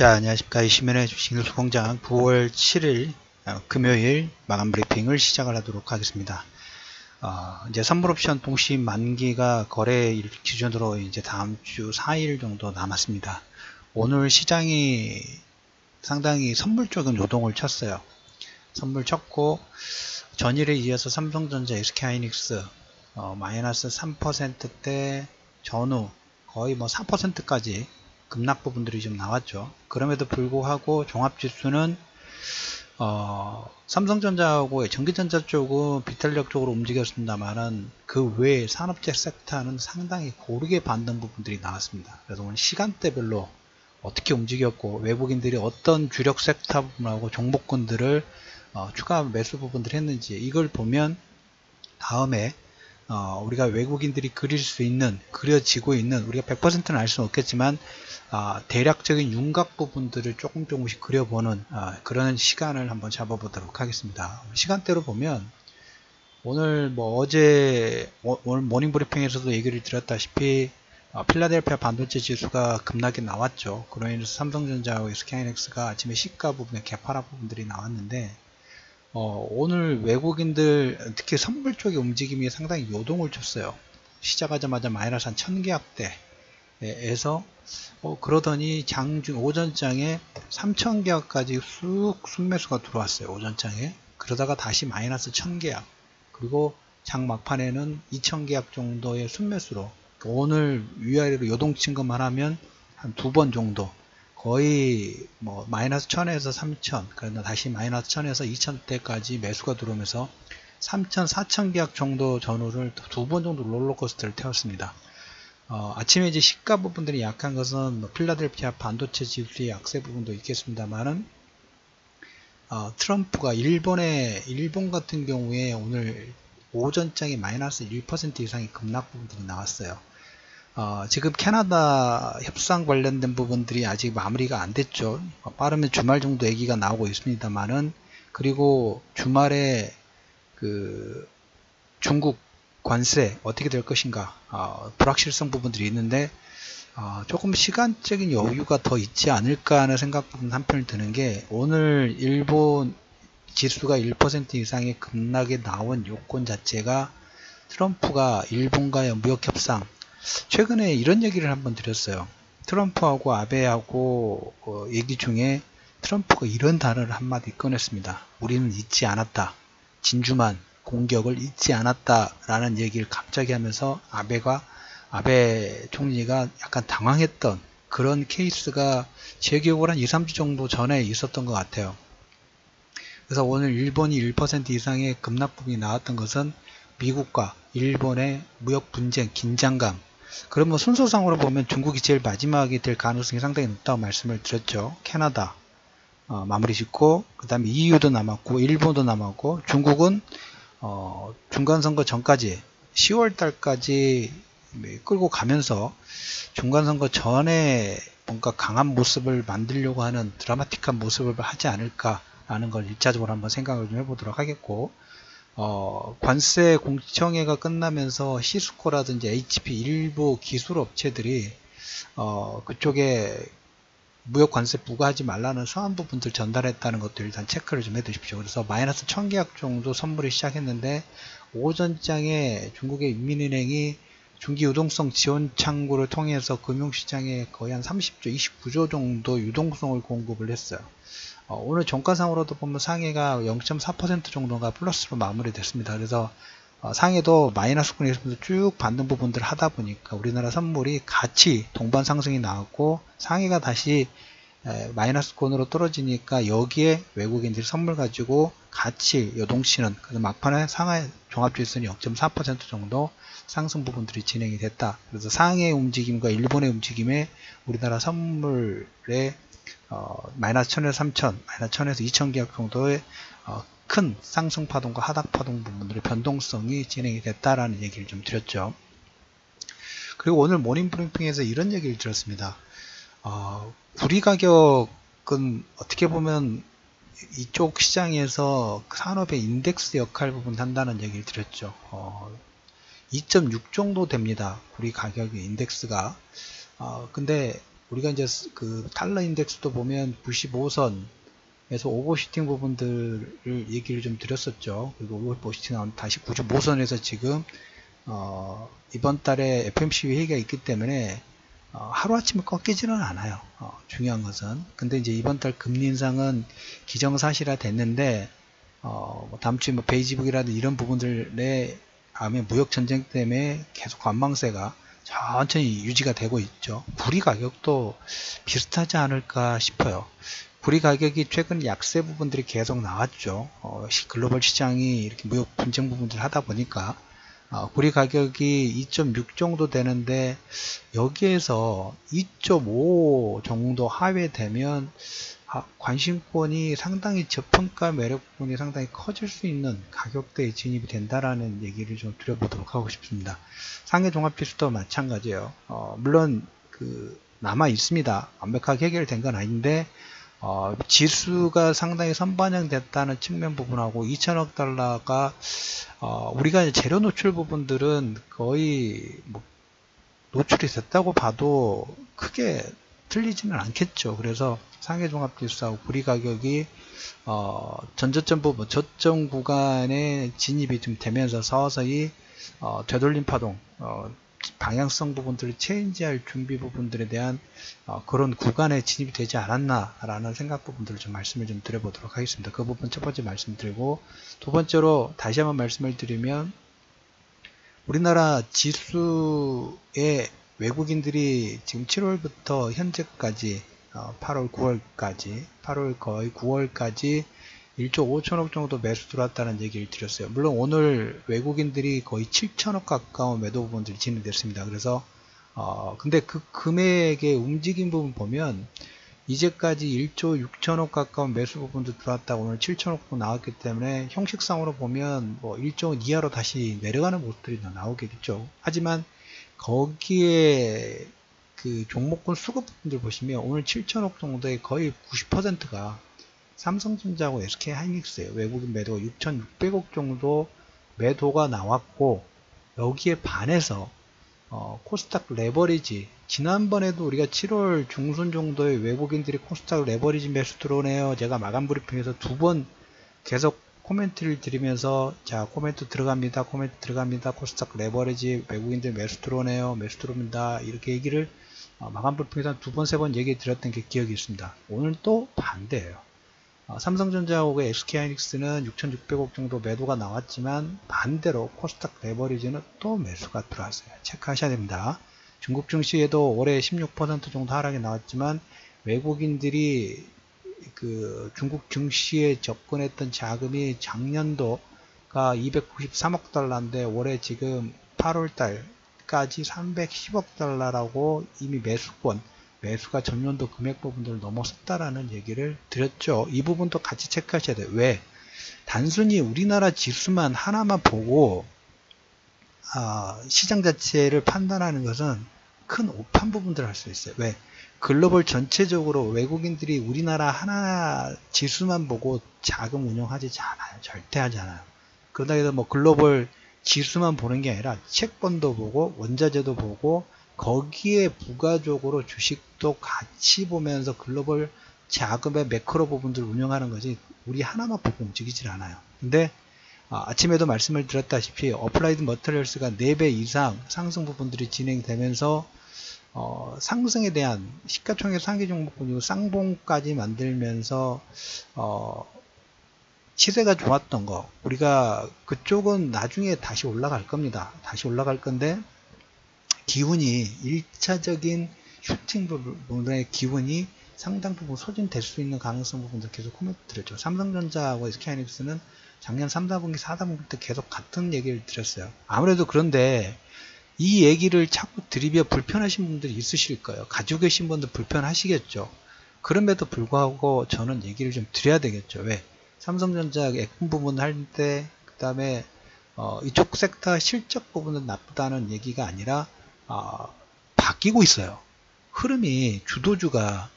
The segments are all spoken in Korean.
자, 안녕하십니까. 이시면의 주식뉴스 공장 9월 7일 어, 금요일 마감 브리핑을 시작을 하도록 하겠습니다. 어, 이제 선물옵션 동시 만기가 거래 일 기준으로 이제 다음 주 4일 정도 남았습니다. 오늘 시장이 상당히 선물 쪽은 요동을 쳤어요. 선물 쳤고 전일에 이어서 삼성전자, SK하이닉스 어, 마이너스 3%대 전후 거의 뭐 4%까지 급락 부분들이 좀 나왔죠. 그럼에도 불구하고 종합지수는 어, 삼성전자하고 전기전자 쪽은 비탄력 쪽으로 움직였습니다만은 그 외에 산업재 섹터는 상당히 고르게 반등 부분들이 나왔습니다. 그래서 오늘 시간대별로 어떻게 움직였고 외국인들이 어떤 주력 섹터 부분하고 종목군들을 어, 추가 매수 부분들 했는지 이걸 보면 다음에 어, 우리가 외국인들이 그릴 수 있는 그려지고 있는 우리가 100%는 알 수는 없겠지만 어, 대략적인 윤곽 부분들을 조금 조금씩 그려보는 어, 그런 시간을 한번 잡아보도록 하겠습니다. 시간대로 보면 오늘 뭐 어제 오늘 모닝 브리핑에서도 얘기를 드렸다시피 어, 필라델피아 반도체 지수가 급락이 나왔죠. 그로 인해서 삼성전자와 SK하이닉스가 아침에 시가 부분에 개파라 부분들이 나왔는데 어, 오늘 외국인들 특히 선물 쪽의 움직임이 상당히 요동을 줬어요. 시작하자마자 마이너스 한 1000계약대에서 어, 그러더니 장중 오전장에 3000계약까지 쑥 순매수가 들어왔어요. 오전장에 그러다가 다시 마이너스 1000계약 그리고 장 막판에는 2000계약 정도의 순매수로 오늘 위아래로 요동친 것만 하면 한 두 번 정도 거의 뭐 마이너스 1000에서 3000 그러나 다시 마이너스 1000에서 2000대까지 매수가 들어오면서 3000, 4000 계약 정도 전후를 두 번 정도 롤러코스터를 태웠습니다. 어, 아침에 이제 시가 부분들이 약한 것은 뭐 필라델피아 반도체 지수의 약세 부분도 있겠습니다만은 어, 트럼프가 일본의 일본 같은 경우에 오늘 오전장에 마이너스 1% 이상의 급락 부분들이 나왔어요. 어, 지금 캐나다 협상 관련된 부분들이 아직 마무리가 안 됐죠. 어, 빠르면 주말 정도 얘기가 나오고 있습니다만은 그리고 주말에 그 중국 관세 어떻게 될 것인가 어, 불확실성 부분들이 있는데 어, 조금 시간적인 여유가 더 있지 않을까 하는 생각 부분 한편을 드는 게 오늘 일본 지수가 1% 이상의 급락에 나온 요건 자체가 트럼프가 일본과의 무역 협상 최근에 이런 얘기를 한번 드렸어요. 트럼프하고 아베하고 어, 얘기 중에 트럼프가 이런 단어를 한마디 꺼냈습니다. 우리는 잊지 않았다. 진주만 공격을 잊지 않았다. 라는 얘기를 갑자기 하면서 아베가 아베 총리가 약간 당황했던 그런 케이스가 제 기억으로 한 2, 3주 정도 전에 있었던 것 같아요. 그래서 오늘 일본이 1% 이상의 급락 부분이 나왔던 것은 미국과 일본의 무역 분쟁, 긴장감, 그러면 순서상으로 보면 중국이 제일 마지막이 될 가능성이 상당히 높다고 말씀을 드렸죠. 캐나다 어, 마무리 짓고 그 다음에 EU도 남았고 일본도 남았고 중국은 어, 중간선거 전까지 10월 달까지 끌고 가면서 중간선거 전에 뭔가 강한 모습을 만들려고 하는 드라마틱한 모습을 하지 않을까라는 걸 일차적으로 한번 생각을 좀 해보도록 하겠고 어, 관세 공청회가 끝나면서 시스코라든지 HP 일부 기술 업체들이 어, 그쪽에 무역 관세 부과하지 말라는 서한 부분들 전달했다는 것도 일단 체크를 좀 해두십시오. 그래서 마이너스 1000계약 정도 선물이 시작했는데 오전장에 중국의 인민은행이 중기 유동성 지원 창구를 통해서 금융시장에 거의 한 30조, 29조 정도 유동성을 공급을 했어요. 어, 오늘 종가상으로도 보면 상해가 0.4% 정도가 플러스로 마무리됐습니다. 그래서 어, 상해도 마이너스권에서 쭉 받는 부분들을 하다 보니까 우리나라 선물이 같이 동반 상승이 나왔고 상해가 다시 마이너스권으로 떨어지니까 여기에 외국인들이 선물 가지고 같이 요동치는 그래서 막판에 상하이 종합지수는 0.4% 정도 상승 부분들이 진행이 됐다. 그래서 상해 움직임과 일본의 움직임에 우리나라 선물의 어, 마이너스 1000에서 3000, 마이너스 1000에서 2000 계약 정도의 어, 큰 상승 파동과 하락 파동 부분들의 변동성이 진행이 됐다라는 얘기를 좀 드렸죠. 그리고 오늘 모닝 브리핑에서 이런 얘기를 들었습니다. 어, 구리 가격은 어떻게 보면 이쪽 시장에서 산업의 인덱스 역할 부분 한다는 얘기를 드렸죠. 어, 2.6 정도 됩니다. 구리 가격의 인덱스가. 어, 근데 우리가 이제 스- 그 달러 인덱스도 보면 95선에서 오버슈팅 부분들을 얘기를 좀 드렸었죠. 그리고 오버슈팅 나온 다시 95선에서 지금 어, 이번 달에 FMC 회의가 있기 때문에 어, 하루아침에 꺾이지는 않아요. 어, 중요한 것은. 근데 이제 이번 달 금리 인상은 기정사실화 됐는데, 어, 뭐 다음 주에 뭐 베이지북이라든 이런 부분들에 다음에 무역 전쟁 때문에 계속 관망세가 천천히 유지가 되고 있죠. 구리 가격도 비슷하지 않을까 싶어요. 구리 가격이 최근 약세 부분들이 계속 나왔죠. 어, 시- 글로벌 시장이 이렇게 무역 분쟁 부분들 하다 보니까 어, 구리 가격이 2.6 정도 되는데 여기에서 2.5 정도 하회되면 아, 관심권이 상당히 저평가 매력 부분이 상당히 커질 수 있는 가격대에 진입이 된다라는 얘기를 좀 드려보도록 하고 싶습니다. 상해 종합지수도 마찬가지예요. 어, 물론 그 남아 있습니다. 완벽하게 해결된 건 아닌데 어, 지수가 상당히 선반영됐다는 측면 부분하고 2천억 달러가 어, 우리가 이제 재료 노출 부분들은 거의 뭐 노출이 됐다고 봐도 크게 틀리지는 않겠죠. 그래서 상해 종합 지수하고 구리 가격이 어, 전저점 부분, 저점 구간에 진입이 좀 되면서 서서히 어, 되돌림 파동, 어, 방향성 부분들을 체인지할 준비 부분들에 대한 어, 그런 구간에 진입이 되지 않았나라는 생각 부분들을 좀 말씀을 좀 드려보도록 하겠습니다. 그 부분 첫 번째 말씀드리고 두 번째로 다시 한번 말씀을 드리면 우리나라 지수의 외국인들이 지금 7월부터 현재까지 어, 8월, 9월까지 8월 거의 9월까지 1조 5천억 정도 매수 들어왔다는 얘기를 드렸어요. 물론 오늘 외국인들이 거의 7천억 가까운 매도 부분들이 진행됐습니다. 그래서 어, 근데 그 금액의 움직임 부분 보면 이제까지 1조 6천억 가까운 매수 부분도 들어왔다 오늘 7천억 나왔기 때문에 형식상으로 보면 뭐 1조 이하로 다시 내려가는 모습들이 나오겠죠. 하지만 거기에 그 종목군 수급 부분들 보시면 오늘 7천억 정도의 거의 90%가 삼성전자하고 SK 하이닉스예요. 외국인 매도가 6,600억 정도 매도가 나왔고 여기에 반해서 어, 코스닥 레버리지 지난번에도 우리가 7월 중순 정도에 외국인들이 코스닥 레버리지 매수 들어오네요. 제가 마감 브리핑에서 두 번 계속 코멘트를 드리면서 자 코멘트 들어갑니다. 코멘트 들어갑니다. 코스닥 레버리지 외국인들 매수 들어오네요. 매수 들어옵니다. 이렇게 얘기를 어, 마감 브리핑에서 두 번 세 번 얘기 드렸던 게 기억이 있습니다. 오늘 또 반대예요. 어, 삼성전자하고 SK하이닉스는 6,600억 정도 매도가 나왔지만 반대로 코스닥 레버리지는 또 매수가 들어왔어요. 체크하셔야 됩니다. 중국 증시에도 올해 16% 정도 하락이 나왔지만 외국인들이 그 중국 증시에 접근했던 자금이 작년도가 293억 달러인데 올해 지금 8월 달까지 310억 달러라고 이미 매수권 매수가 전년도 금액 부분들을 넘어섰다라는 얘기를 드렸죠. 이 부분도 같이 체크하셔야 돼요. 왜? 단순히 우리나라 지수만 하나만 보고 아, 시장 자체를 판단하는 것은 큰 오판 부분들을 할 수 있어요. 왜? 글로벌 전체적으로 외국인들이 우리나라 하나 지수만 보고 자금 운용하지 않아요. 절대 하지 않아요. 그러다 해서 뭐 글로벌 지수만 보는 게 아니라 채권도 보고 원자재도 보고 거기에 부가적으로 주식도 같이 보면서 글로벌 자금의 매크로 부분들을 운영하는 거지 우리 하나만 보고 움직이질 않아요. 근데 아, 아침에도 말씀을 드렸다시피 어플라이드 머터리얼스가 4배 이상 상승 부분들이 진행되면서 어, 상승에 대한 시가총액 상위 종목군이고 쌍봉까지 만들면서 어, 시세가 좋았던 거 우리가 그쪽은 나중에 다시 올라갈 겁니다. 다시 올라갈 건데 기운이 1차적인 슈팅 부분의 기운이 상당 부분 소진될 수 있는 가능성 부분들 계속 코멘트 드렸죠. 삼성전자하고 SK하이닉스는 작년 3, 4분기, 4, 4분기 때 계속 같은 얘기를 드렸어요. 아무래도 그런데 이 얘기를 자꾸 드리며 불편하신 분들이 있으실 거예요. 가지고 계신 분들 불편하시겠죠. 그럼에도 불구하고 저는 얘기를 좀 드려야 되겠죠. 왜? 삼성전자 액품 부분 할 때, 그 다음에 어, 이쪽 섹터 실적 부분은 나쁘다는 얘기가 아니라 어, 바뀌고 있어요. 흐름이 주도주가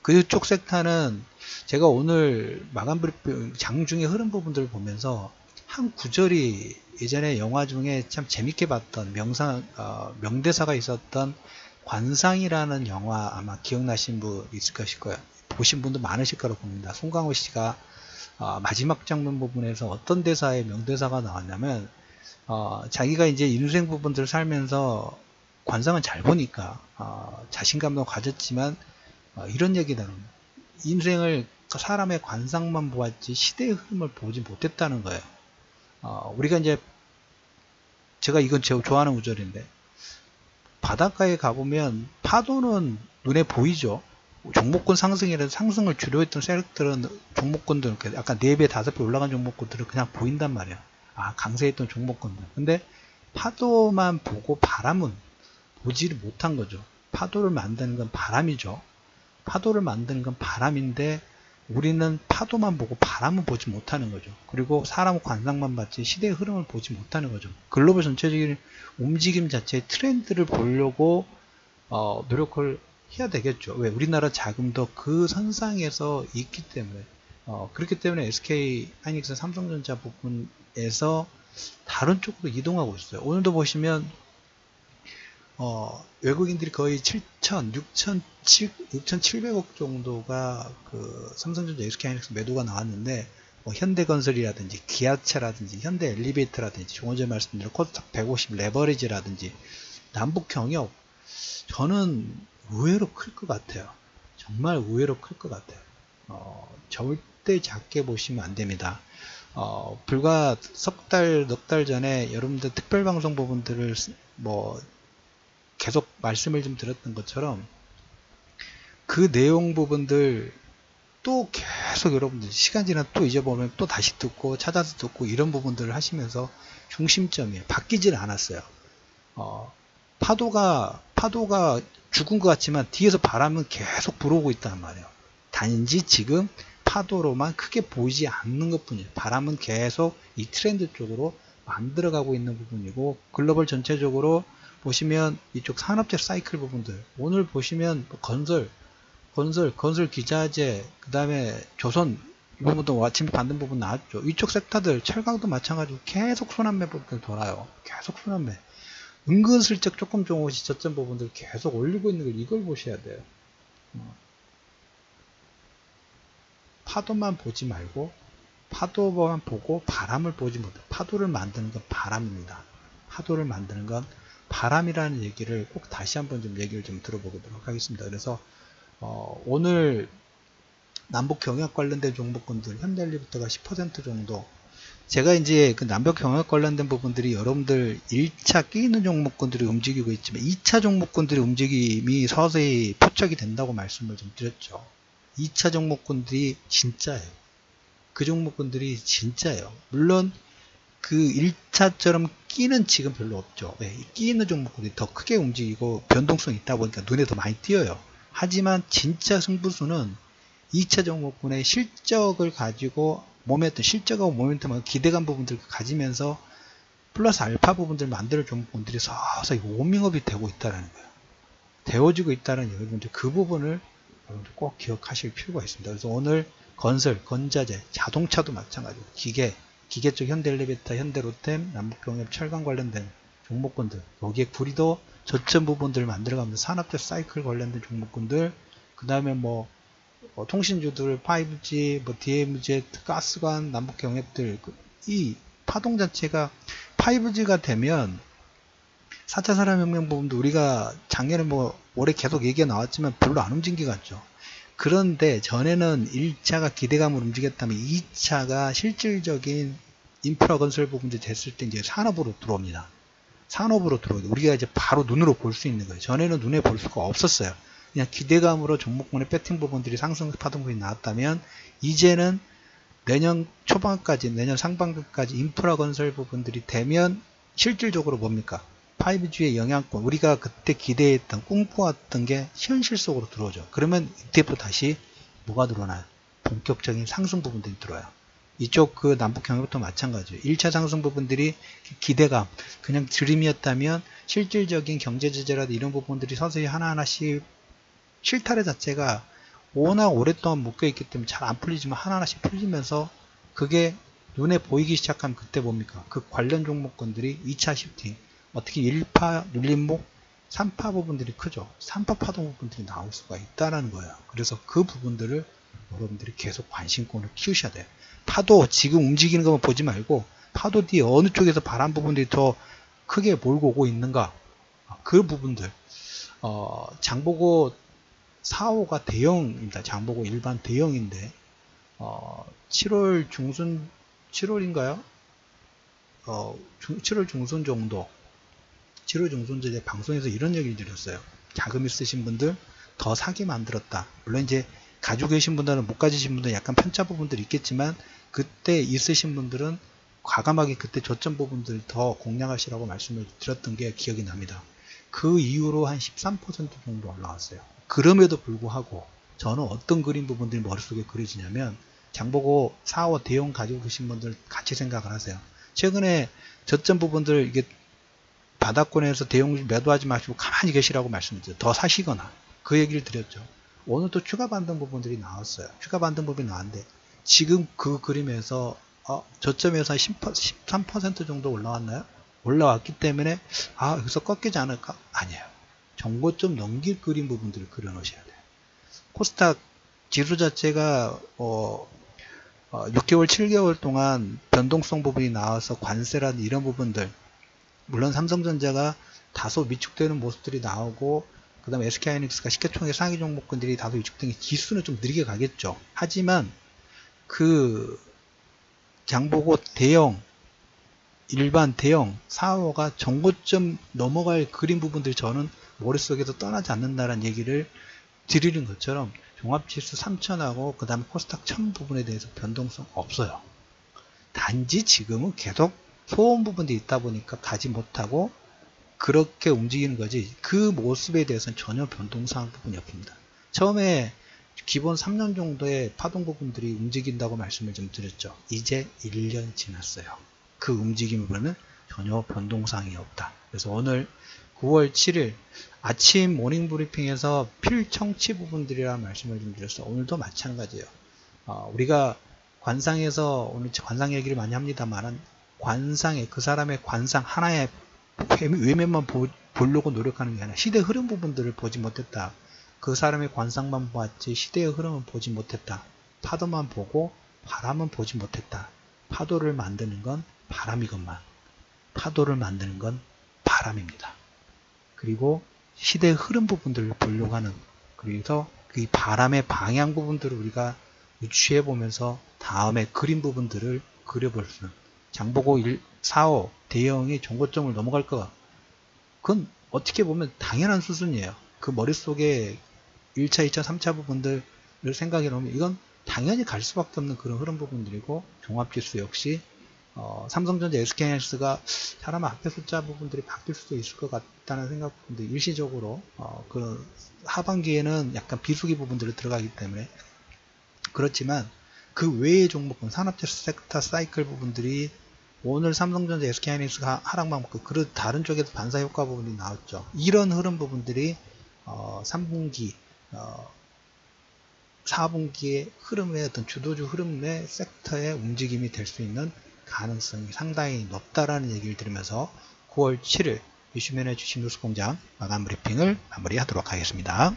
그쪽 섹터는 제가 오늘 마감 브리핑 장중에 흐름 부분들을 보면서 한 구절이 예전에 영화 중에 참 재밌게 봤던 명상 어, 명대사가 있었던 관상이라는 영화 아마 기억나신 분 있을 것일 거예요. 보신 분도 많으실 거라고 봅니다. 송강호 씨가 어, 마지막 장면 부분에서 어떤 대사의 명대사가 나왔냐면 어, 자기가 이제 인생 부분들을 살면서 관상은 잘 보니까 어, 자신감도 가졌지만 어, 이런 얘기는 인생을 사람의 관상만 보았지 시대의 흐름을 보지 못했다는 거예요. 어, 우리가 이제 제가 이건 제가 좋아하는 구절인데 바닷가에 가보면 파도는 눈에 보이죠. 종목권 상승이라도 상승을 주려했던 셀렉들은 종목권들 약간 4배, 5배 올라간 종목권들은 그냥 보인단 말이야. 아, 강세했던 종목권들. 근데 파도만 보고 바람은 보지를 못한 거죠. 파도를 만드는 건 바람이죠. 파도를 만드는 건 바람인데 우리는 파도만 보고 바람은 보지 못하는 거죠. 그리고 사람 관상만 봤지 시대의 흐름을 보지 못하는 거죠. 글로벌 전체적인 움직임 자체의 트렌드를 보려고 어, 노력을 해야 되겠죠. 왜? 우리나라 자금도 그 선상에서 있기 때문에 어, 그렇기 때문에 SK 하이닉스 삼성전자 부분에서 다른 쪽으로 이동하고 있어요. 오늘도 보시면 어, 외국인들이 거의 7천, 6천, 6,700억 정도가 그 삼성전자 SK하이닉스 매도가 나왔는데 뭐 현대건설이라든지 기아차라든지 현대 엘리베이터라든지 조금 전에 말씀드린 코스닥 150 레버리지라든지 남북 경협 저는 의외로 클 것 같아요. 정말 의외로 클 것 같아요. 어, 절대 작게 보시면 안 됩니다. 어, 불과 석 달, 넉 달 전에 여러분들 특별방송 부분들을 뭐 계속 말씀을 좀 드렸던 것처럼 그 내용 부분들 또 계속 여러분들 시간 지나 또 잊어보면 또 다시 듣고 찾아서 듣고 이런 부분들을 하시면서 중심점이 바뀌질 않았어요. 어, 파도가 파도가 죽은 것 같지만 뒤에서 바람은 계속 불어오고 있단 말이에요. 단지 지금 파도로만 크게 보이지 않는 것 뿐이에요. 바람은 계속 이 트렌드 쪽으로 만들어가고 있는 부분이고 글로벌 전체적으로 보시면 이쪽 산업재 사이클 부분들 오늘 보시면 뭐 건설 건설 건설 기자재 그 다음에 조선 이 부분도 아침에 받는 부분 나왔죠. 이쪽 섹터들 철강도 마찬가지로 계속 순환매 부분들 돌아요. 계속 순환매. 은근슬쩍 조금 좋은 시저점 부분들 계속 올리고 있는 걸 이걸 보셔야 돼요. 어. 파도만 보지 말고 파도만 보고 바람을 보지 못해. 파도를 만드는 건 바람입니다. 파도를 만드는 건 바람이라는 얘기를 꼭 다시 한번 좀 얘기를 좀 들어보도록 하겠습니다. 그래서 어, 오늘 남북 경협 관련된 종목군들 현대일리부터가 10% 정도 제가 이제 그 남북 경협 관련된 부분들이 여러분들 1차 끼는 종목군들이 움직이고 있지만 2차 종목군들의 움직임이 서서히 포착이 된다고 말씀을 좀 드렸죠. 2차 종목군들이 진짜예요. 그 종목군들이 진짜예요. 물론 그 1차처럼 끼는 지금 별로 없죠. 네, 끼는 종목들이 더 크게 움직이고 변동성이 있다 보니까 눈에 더 많이 띄어요. 하지만 진짜 승부수는 2차 종목군의 실적을 가지고 몸에 어떤 실적하고 모멘텀하고 기대감 부분들을 가지면서 플러스 알파 부분들 만드는 종목군들이 서서히 워밍업이 되고 있다는 거예요. 되어지고 있다는 여러분들 그 부분을 여러분들 꼭 기억하실 필요가 있습니다. 그래서 오늘 건설, 건자재, 자동차도 마찬가지고 기계, 기계 쪽 현대엘리베이터, 현대로템, 남북경협, 철강 관련된 종목군들 여기에 구리도 저점 부분들을 만들어가면서 산업재 사이클 관련된 종목군들 그 다음에 뭐 어, 통신주들 5G, 뭐 DMZ, 가스관, 남북경협들 그이 파동 자체가 5G가 되면 4차 산업혁명 부분도 우리가 작년에 뭐 올해 계속 얘기가 나왔지만 별로 안 움직인 것 같죠. 그런데 전에는 1차가 기대감을 움직였다면 2차가 실질적인 인프라 건설 부분이 됐을 때 이제 산업으로 들어옵니다. 산업으로 들어오고 우리가 이제 바로 눈으로 볼 수 있는 거예요. 전에는 눈에 볼 수가 없었어요. 그냥 기대감으로 종목군의 배팅 부분들이 상승 파동분이 나왔다면 이제는 내년 초반까지 내년 상반기까지 인프라 건설 부분들이 되면 실질적으로 뭡니까? 5G의 영향권, 우리가 그때 기대했던, 꿈꿔왔던 게 현실 속으로 들어오죠. 그러면 이때부터 다시 뭐가 들어오나요? 본격적인 상승 부분들이 들어와요. 이쪽 그 남북 경협도 마찬가지예요. 1차 상승 부분들이 기대감, 그냥 드림이었다면 실질적인 경제 제재라든 이런 부분들이 서서히 하나하나씩 실타래 자체가 워낙 오랫동안 묶여있기 때문에 잘 안 풀리지만 하나하나씩 풀리면서 그게 눈에 보이기 시작하면 그때 뭡니까? 그 관련 종목군들이 2차 시프팅, 어떻게 1파 눌림목 3파 부분들이 크죠. 3파 파동 부분들이 나올 수가 있다는 거예요. 그래서 그 부분들을 여러분들이 계속 관심권을 키우셔야 돼요. 파도 지금 움직이는 것만 보지 말고 파도 뒤에 어느 쪽에서 바람 부분들이 더 크게 몰고 오고 있는가 그 부분들 어, 장보고 4호가 대형입니다. 장보고 일반 대형인데 어, 7월 중순 7월인가요? 어, 중, 7월 중순 정도 7월 중순 전에 방송에서 이런 얘기를 드렸어요. 자금 있으신 분들 더 사게 만들었다. 물론 이제 가지고 계신 분들은 못 가지신 분들은 약간 편차 부분들이 있겠지만 그때 있으신 분들은 과감하게 그때 저점 부분들 더 공략하시라고 말씀을 드렸던 게 기억이 납니다. 그 이후로 한 13% 정도 올라왔어요. 그럼에도 불구하고 저는 어떤 그림 부분들이 머릿속에 그려지냐면 장보고 4, 5 대형 가지고 계신 분들 같이 생각을 하세요. 최근에 저점 부분들 이게 바닥권에서 대형 매도하지 마시고 가만히 계시라고 말씀드렸죠. 더 사시거나 그 얘기를 드렸죠. 오늘 또 추가 반등 부분들이 나왔어요. 추가 반등 부분이 나왔는데 지금 그 그림에서 어, 저점에서 13% 정도 올라왔나요? 올라왔기 때문에 아 여기서 꺾이지 않을까? 아니에요. 정고점 넘길 그림 부분들을 그려 놓으셔야 돼요. 코스닥 지수 자체가 어, 어, 6개월 7개월 동안 변동성 부분이 나와서 관세라든 이런 부분들 물론 삼성전자가 다소 위축되는 모습들이 나오고 그 다음에 SK하이닉스가 시가총액 상위 종목군들이 다소 위축된 게 지수는 좀 느리게 가겠죠. 하지만 그 장보고 대형 일반 대형 사호가 정고점 넘어갈 그림 부분들 저는 머릿속에서 떠나지 않는다는 얘기를 드리는 것처럼 종합지수 3000하고 그 다음에 코스닥 1000 부분에 대해서 변동성 없어요. 단지 지금은 계속 소음 부분들이 있다 보니까 가지 못하고 그렇게 움직이는 거지 그 모습에 대해서는 전혀 변동사항 부분이 없습니다. 처음에 기본 3년 정도의 파동 부분들이 움직인다고 말씀을 좀 드렸죠. 이제 1년 지났어요. 그 움직임을 보면 전혀 변동사항이 없다. 그래서 오늘 9월 7일 아침 모닝 브리핑에서 필청치 부분들이라 말씀을 좀 드렸어요. 오늘도 마찬가지예요. 어, 우리가 관상에서 오늘 관상 얘기를 많이 합니다만 관상에 그 사람의 관상 하나의 외면만 보, 보려고 노력하는 게 아니라 시대 흐름 부분들을 보지 못했다. 그 사람의 관상만 보았지 시대의 흐름은 보지 못했다. 파도만 보고 바람은 보지 못했다. 파도를 만드는 건 바람이건만 파도를 만드는 건 바람입니다. 그리고 시대의 흐름 부분들을 보려고 하는 그래서 그 바람의 방향 부분들을 우리가 유추해 보면서 다음에 그림 부분들을 그려볼 수는 장보고 1, 4, 5 대형이 정고점을 넘어갈 거 그건 어떻게 보면 당연한 수순이에요. 그 머릿속에 1차, 2차, 3차 부분들을 생각해 놓으면 이건 당연히 갈 수밖에 없는 그런 흐름 부분들이고 종합지수 역시 어, 삼성전자 SK하이닉스가 사람 앞에 숫자 부분들이 바뀔 수도 있을 것 같다는 생각인데 일시적으로 어, 그 하반기에는 약간 비수기 부분들이 들어가기 때문에 그렇지만 그 외의 종목은 산업재 섹터 사이클 부분들이 오늘 삼성전자 SK하이닉스가 하락만 먹고 그 다른 쪽에도 반사 효과 부분이 나왔죠. 이런 흐름 부분들이 어, 3분기 어, 4분기의 흐름의 어떤 주도주 흐름의 섹터의 움직임이 될 수 있는 가능성이 상당히 높다라는 얘기를 드리면서 9월 7일 이슈맨의 주식 뉴스 공장 마감 브리핑을 마무리하도록 하겠습니다.